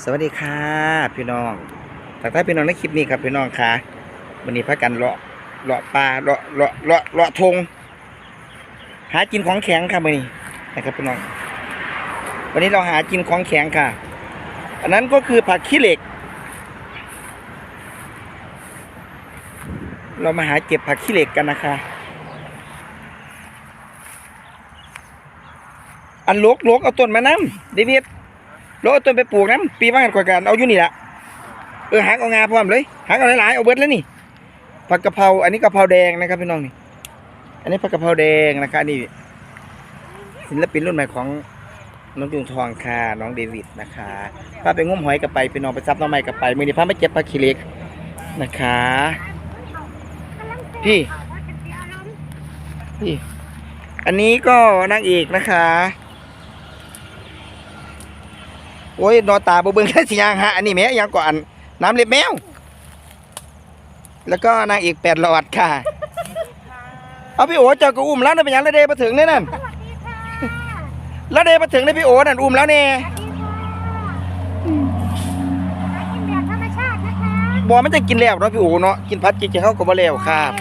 สวัสดีค่ะพี่น้องแต่ถ้าพี่น้องในคลิปนี้ครับพี่น้องค่ะวันนี้พักกันเลาะเลาะปลาเลาะเลาะเลาะเลาะทง หากินของแข็งค่ะวันนี้นะครับพี่น้อง วันนี้เราหากินของแข็งค่ะ อันนั้นก็คือผักขี้เหล็ก เรามาหาเก็บผักขี้เหล็กกันนะคะ อันลกลกเอาต้นมาน้ำเดวิ ดลกเอาต้นไปปลูกน้ำปีว่ากันกว่ากันเอาอยู่นี่แหละเออหักเอางาพร้อมเลยหักเอาหลายๆเอาเบิดแล้วนี่ผักกะเพราอันนี้กะเพราแดงนะครับพี่น้องนี่ อันนี้ผักกะเพราแดงนะคะนี่ศิลปินรุ่นใหม่ของน้องจุงทองค่ะน้องเดวิดนะคะพาไปงมหอยกับไปไปนอนไปซับน้องใหม่กับไปมือนี้พาไปเก็บผักขี้เล็กนะคะพี่พี่ อันนี้ก็นางเอกนะคะ โอ้ยนอตาบเบิ่งแค่สิยางฮะอันนี้แม่ยังก่อนน้ำเล็บแมว แล้วก็นางเอกแปดหลอดค่ะ เอาพี่โอเจ้าก็อุ้มแล้วนะเป็นหยังแล้วเดมาถึงเนี่ยนั่นสวัสดีค่ะแล้วเดมาถึงได้พี่โอนั่นอุ้มแล้วเนี่ยสวัสดีค่ะกินแบบธรรมชาตินะคะบอกมันจะกินแล้วเนาะพี่โอเนาะกินพัดกินเจ้าเขาก็บ่แล้วครับ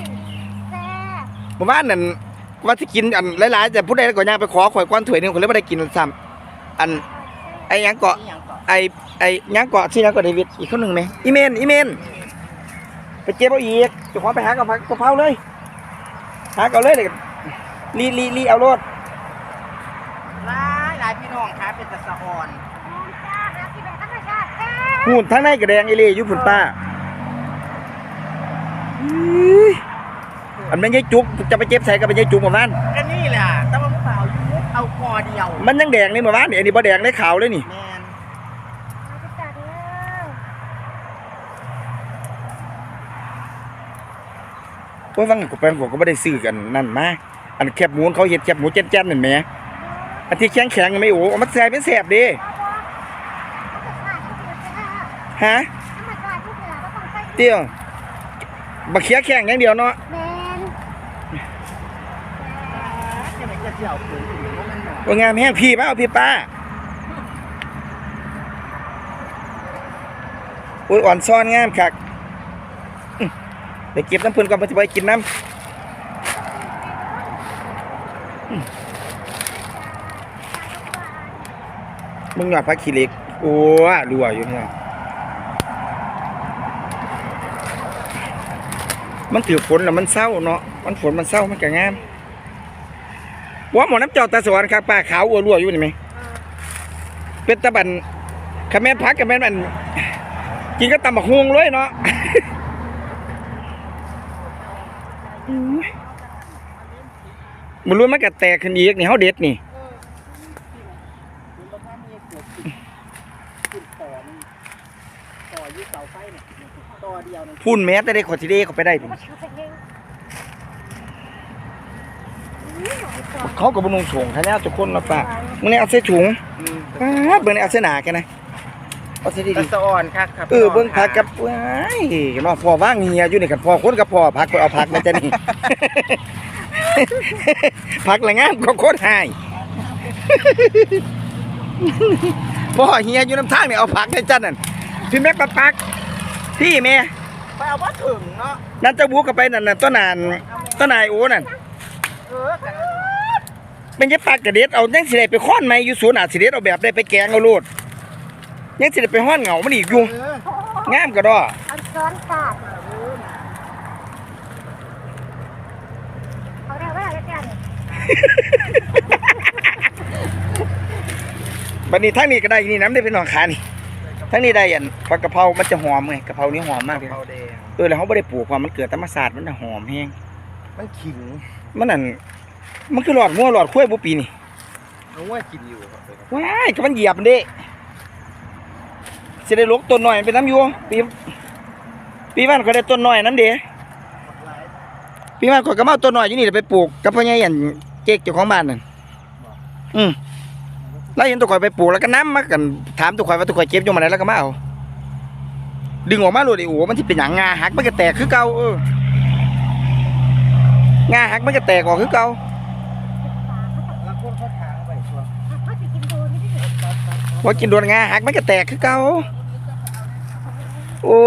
แซ่บเมื่อวานนั่นว่าที่กินอันหลายๆแต่ผู้ใดก็ย่างไปขอข่อยก้อนถ้วยหนึงคนเลยไม่ได้กินซ้ำอัน ไอ้หยังเกาะไอ้ไอ้หยังเกาะชื่อหยังเกาะเดวิดอีกคนหนึ่งไหมอีเมนอีเมนไปเจ็บเอาอีกเจะขอไปหากะเพรากะเพราเลย หากเอาเลยเด็กรีรีรีเอารถหลายหลายพี่น้องครับเป็นตะสะอ่อนน้องจ้าแล้วกินแบบธรรมชาติค่ะหูนทั้งในกระแดงไอเล่อยู่ผุนป้าอื้ออันมันยังจุกจะไปเจ็บใส่กับมันยังจุกหมู่บ้านก็นี่แมันยังแดงนี่หมู่บ้านนี่อันนี้บ่แดงได้ขาวเลยนี่แมนเอาไปจัดเลยเพราะฟังกูแปลงผมก็ไม่ได้ซื้อกันนั่นมาอันแคบหมูเขาเห็ดแคบหมูแจ้นๆนั่นแหมอันที่แข็งแข็งๆไม่โอ้เอามาใส่เป็นแสบเดีธรรมชาติที่สุดเลยค่ะฮะธรรมชาติที่สุดแล้วก็ต้องใส่เตี้ยวบักเขียแข็งอย่างเดียวเนาะแมน วผืนอยู่ว่างามแห้งพี่มาเอาพี่ป้าโอ้ยอ่อนซ่อนงามคักอื้อเดี๋ยวเก็บน้ำพึ่นก่อนมันจะไปกินน้ำมึงหยอดพักขี้เล็ก โอ้รัวอยู่เนี่ยมันถือฝนแล้วมันเศร้าเนาะ มันฝนมันเศร้ามันก็งาม ว่าหมอน้ำเจ้าตาสวรรค์ครับป้าขาวอ้วนรัวอยู่นี่ไหมเป็นตะบันขแม่นพักขแม่นมันกินก็ตำบักฮวงเลยเนาะมันรู้มันก็แตกขึ้นอีกนี่เขาเด็ดนี่คุณประพันธ์มีเกิดขึ้นขึ้นต่อนึงต่อยึดเสาไฟเนี่ยต่อเดียวนึงพุ่นแม้แต่ได้ขอที่ได้เขาไปได้พุ่นมาชู เป็นเองนี่หน่อยก่อนเขากับบุญงส่งท่านทุกคนนะป้ามึงเนี่ยเอาเสื้อถุงป้าเบิ่งเนี่ยเอาเสื้อหนากันนะเอาเสื้อดีตะสะอ่อนครับครับๆเออเบิ่งพักกับว้ายเนาะพอว่างเฮียอยู่นี่กันพอคนกับพอพักไปเอาพักนะจ๊ะนี่พักละงามก็โคตรหายพ่อเฮียอยู่น้ำทางเนี่ยเอาผักให้จันนั่นพี่แม่ปะปักพี่แม่ไปเอาว่าถึงเนาะนั่นเจะบูกับไปนั่นน่ะต้นนานต้นนายโอ้นั่น เออกันเป็นยังปากกระเด็ดเอายังสิได้ไปค้อนไหมอยู่สวนอาจสิเด็ดเอาแบบได้ไปแกงเอาโลดยังสิได้ไปห้อนเหงามันอีกอยู่เอองามกระดออันซ้อนกาดเขาได้ว่าอะไรกันเนี่ยบัดนี้ทั้งนี้ก็ได้นี่น้ำได้เป็นหนองขานี่ทั้งนี้ได้อันผักกะเพรา มันจะหอมไงกะเพรานี่หอมมากเลยเขาแดงเออแล้วเขาไม่ได้ปลูกความมันเกิดธรรมศาสตร์มันจะหอมแห้งมันขิง มันนั่นมันคือหลอดงัวหลอดข้วยบุปีนี่น้องว่ากินอยู่ครับว้ายก็มันเหยียบมันเด้สิได้ลกต้นหน่อยเป็นน้ำอยูปีปีบ้านก็ได้ต้นหน่อยน้ำเด้ปีบ้านก็กระเมาต้นหน่อยอยู่นี่เดี๋ยวไปปลูกกับพ่อใหญ่ยันเจ๊กเจ้าของบ้านนั่นอืมแล้วเห็นตัวข่อยไปปลูกแล้วก็น้ำมากันถามตัวข่อยว่าตัวข่อยเก็บอยู่มาไหนแล้วก็มาเอาดึงออกมาโลดไอ้โอ้มันที่เป็นหยังงาหักมันก็แตกคือเก่าเออ งาหักมันก็แตกออกคือเก่าแล้วพวกเขาทางไปชัวร์เขาจะกินโดนไม่ได้เลยตัดตัดว่ากินโดนงาหักมันก็แตกคือเก่าโอ้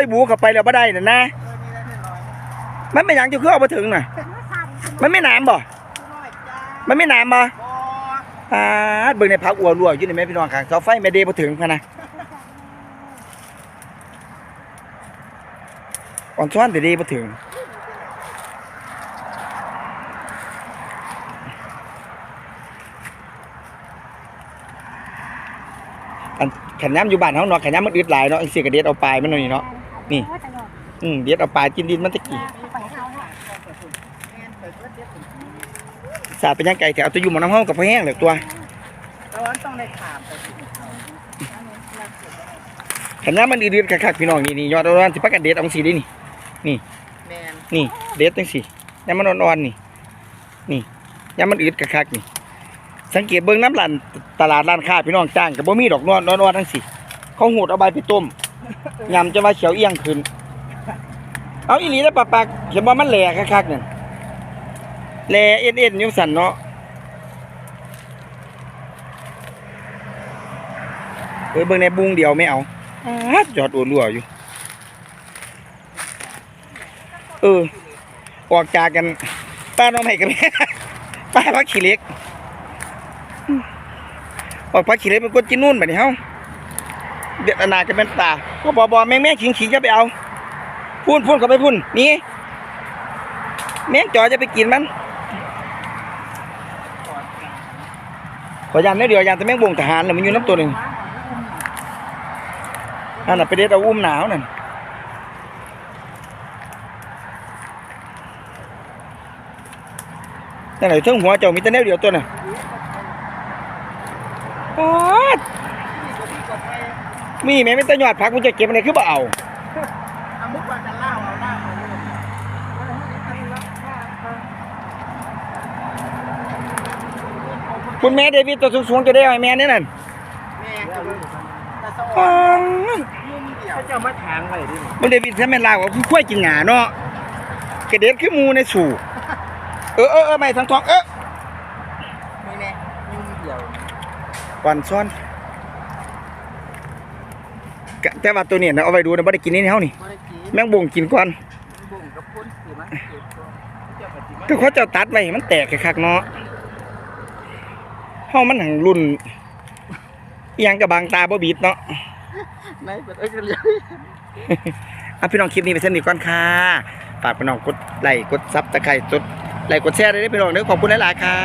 ยบูเข้าไปแล้วบ่ได้น่ะนะ มันไม่หยังจะคือเอามาถึงน่ะ มันไม่หนามบ่ มันไม่หนามบ่อ่าเบิ่งในพักอัวรัวอยู่ในแม่พี่น้องข้างเสาไฟไม่เดบ่ถึงพะนะอ่อนซ้อนแต่เดบ่ถึง อันขันย้ำอยู่บ้านเฮาเนาะขันย้ำมันอึดหลายเนาะไอ้เสียกระเด็ดเอาปลายมันเนาะนี่เนาะนี่โอ้ยตลอดอืมเด็ดเอาปลายกินดินมันตะกี้ไปเอาเนาะแม่นเปิดเลือดเด็ดถึงสาดไปย่างไก่แถวเอาตัวอยู่หมองน้ำห้องกับพ่อแห้งเลยตัวตะวันต้องได้ถามไปสิเขาขันย้ำมันอึดๆคักๆพี่น้องนี่นี่ยอดอ่อนๆสิพักกันเด็ดเอาสีได้นี่แมนนี่เด็ดจังสิย้ำมันอ่อนๆนี่นี่ย้ำมันอึดคักๆนี่ สังเกตเบิ่งน้ำร้านตลาดร้านค้าพี่น้องจ้างกับบ่มีดอกนอนนอนๆทั้งสิเขาหูดเอาใบไปต้มยำจะว่าเขียวเอียงขึ้น เอาอีหลีแล้วปะปักเห็นว่ามันแหลกคักๆนั่นแหลเอ็นเอ็นๆอยู่สั่นเนาะเออเบิ่งในบุงเดียวไม่เอาอาดยอดอัวรัวอยู่ เออออกจากกันป้าน้องใหม่กับแม่ป้าพักขี้เหล็ก ออกพักขี้เล็กเป็นคนจีนนู่นแบบนี้เฮาเด็ดอนาจะเป็นป่าก็บอบอแม่งแม่งขิงขิงจะไปเอาพูนพูนเขาไปพูนนี่แม่งจอจะไปกินมันขอยันได้เดียวยันแต่แม่งบ่งทหารแล้วมันอยู่น้ำตัวหนึ่งนั่นน่ะไปเด็ดเอาอุ้มหนาวนั่นนั่นแหละเทิงหัวเจ้ามีแต่แนวเดียวตัวน่ะ ป๊าดมีแม่ไม่ต้องยอดพักมันจะเก็บอะไรคือบ่เอาเอามุกว่าจะเล่าเอาเล่าเอาเลยคุณแม่เดวิดตัวสูงๆจะได้ให้แม่นี่นั่นแม่จะเป็นตะสฟัวงนยุ่งเดียวเขาจะมาถางไว้ดิมันเดวิดถ้าแม่นลาวก็คือคุ้ยกินหงาเนาะกระเด็ดคือหมูในสู่เออเออเออไม่ทั้งท้องเออ นี่แน่ยุ่งเดียว วันซ้อนกะแต่ว่าตัวเนี่ยนะเอาไว้ดูนะบ่ได้กินนี่เฮานี่บ่ได้กินแม่งบ่งกินก่อนบุ่งกับพุ่นสิมันเก็บตัวเจ้าปฏิมาก็เขาเจะตัดไว้ให้มันแตกคักๆเนาะเฮามันหังรุ่นอิหยังกับบางตาบ่บีดเนาะในเปิดเอ้ยกันเลยอะพี่น้องคลิปนี้ไปสนิทก่อนค่ะฝากพี่น้องกดไลค์กดซับตะไคร้กดไลค์กดแชร์ได้ด้วยพี่น้องเด้อขอบคุณหลายๆค่ะ